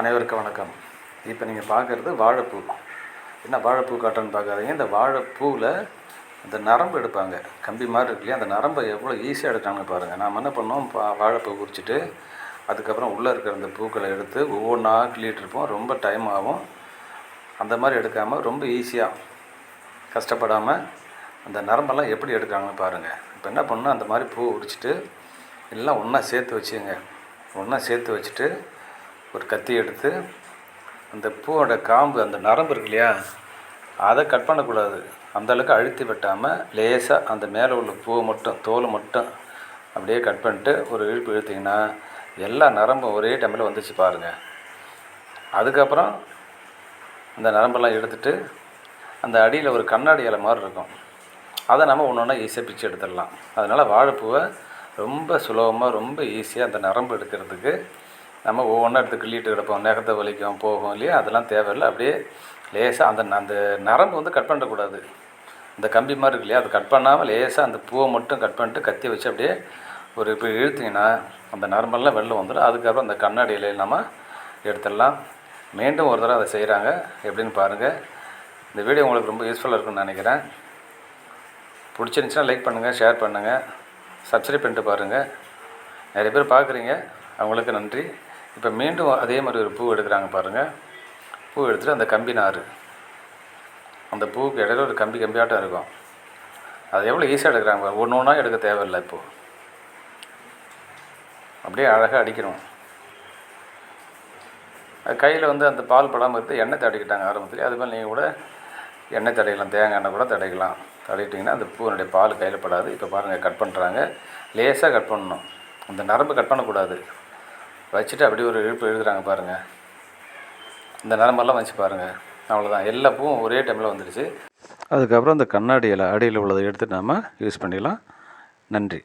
அனைவருக்கும் வணக்கம். இப்போ நீங்கள் பார்க்குறது வாழைப்பூ. என்ன வாழைப்பூ காட்டுன்னு பார்க்காதீங்க இந்த வாழைப்பூவில் இந்த நரம்பு எடுப்பாங்க. கம்பி மாதிரி இருக்கு இல்லையா? அந்த நரம்பை எவ்வளோ ஈஸியாக எடுக்கிறாங்க பாருங்கள் நாம் என்ன பண்ணோம் பா வாழைப்பூ குறிச்சிட்டு அதுக்கப்புறம் உள்ளே இருக்கிற அந்த பூக்களை எடுத்து ஒவ்வொன்றா கிள்ளிட்டு இருப்போம் ரொம்ப டைம் ஆகும். அந்த மாதிரி எடுக்காமல் ரொம்ப ஈஸியாக கஷ்டப்படாமல் அந்த நரம்பெல்லாம் எப்படி எடுக்கிறாங்கன்னு பாருங்கள் இப்போ என்ன பண்ணணும்? அந்த மாதிரி பூ உரிச்சிட்டு எல்லாம் ஒன்றா சேர்த்து வச்சுங்க ஒன்றா சேர்த்து வச்சுட்டு ஒரு கத்தி எடுத்து அந்த பூவோட காம்பு அந்த நரம்பு இருக்கு இல்லையா அதை கட் பண்ணக்கூடாது. அந்த அளவுக்கு அழுத்தி வெட்டாமல் லேசாக அந்த மேலே உள்ள பூவை மட்டும் தோல் மட்டும் அப்படியே கட் பண்ணிட்டு ஒரு இழுப்பு இழுத்திங்கன்னா எல்லா நரம்பும் ஒரே டைமில் வந்துச்சு பாருங்கள் அதுக்கப்புறம் அந்த நரம்பெல்லாம் எடுத்துட்டு அந்த அடியில் ஒரு கண்ணாடி இலை மாதிரி இருக்கும். அதை நம்ம ஒன்று ஒன்றா ஈஸியாக பிச்சு எடுத்துடலாம். அதனால் வாழைப்பூவை ரொம்ப சுலபமாக ரொம்ப ஈஸியாக அந்த நரம்பு எடுக்கிறதுக்கு நம்ம ஒவ்வொன்றா எடுத்து கிள்ளிட்டு கிடப்போம். நகத்தை வலிக்கும் போகும் இல்லையா? அதெல்லாம் தேவையில்லை. அப்படியே லேசாக அந்த அந்த நரம்பு வந்து கட் பண்ணக்கூடாது. இந்த கம்பி மாதிரி இருக்கு இல்லையா? அது கட் பண்ணாமல் லேசாக அந்த பூவை மட்டும் கட் பண்ணிட்டு கத்தி வச்சு அப்படியே ஒரு இப்போ இழுத்திங்கன்னா அந்த நரம்பெல்லாம் வெளில வந்துடும். அதுக்கப்புறம் அந்த கண்ணாடியில் நம்ம எடுத்துடலாம். மீண்டும் ஒரு தடவை அதை செய்கிறாங்க எப்படின்னு பாருங்கள் இந்த வீடியோ உங்களுக்கு ரொம்ப யூஸ்ஃபுல்லாக இருக்கும்னு நினைக்கிறேன். பிடிச்சிருந்துச்சுன்னா லைக் பண்ணுங்கள் ஷேர் பண்ணுங்கள் சப்ஸ்கிரைப் பண்ணிட்டு பாருங்கள் நிறைய பேர் பார்க்குறீங்க. அவங்களுக்கு நன்றி. இப்போ மீண்டும் அதே மாதிரி ஒரு பூ எடுக்கிறாங்க பாருங்கள் பூ எடுத்துகிட்டு அந்த கம்பி நார் அந்த பூவுக்கு இடையில ஒரு கம்பி கம்பியாட்டம் இருக்கும். அது எவ்வளோ ஈஸியாக எடுக்கிறாங்க ஒன்று ஒன்றா எடுக்க தேவையில்லை இப்போது அப்படியே அழகாக அடிக்கணும். கையில் வந்து அந்த பால் படாமல் இருந்து எண்ணெய் தடவிக்கிட்டாங்க ஆரம்பத்தில். அது மாதிரி நீங்கள் கூட எண்ணெய் தடையலாம் தேங்காய் எண்ணெய் கூட தடைக்கலாம் தடையிட்டிங்கன்னா அந்த பூனுடைய பால் கையில் படாது. இப்போ பாருங்கள் கட் பண்ணுறாங்க லேசாக கட் பண்ணணும். அந்த நரம்பு கட் பண்ணக்கூடாது. வச்சுட்டு அப்படியே ஒரு இழுப்பு எழுதுறாங்க பாருங்கள் இந்த நிலமெல்லாம் வச்சு பாருங்கள் அவ்வளோதான் எல்லா பூவும் ஒரே டைமில் வந்துடுச்சு. அதுக்கப்புறம் அந்த கண்ணாடியில் அடியில் உள்ளதை எடுத்து நாம் யூஸ் பண்ணிடலாம். நன்றி.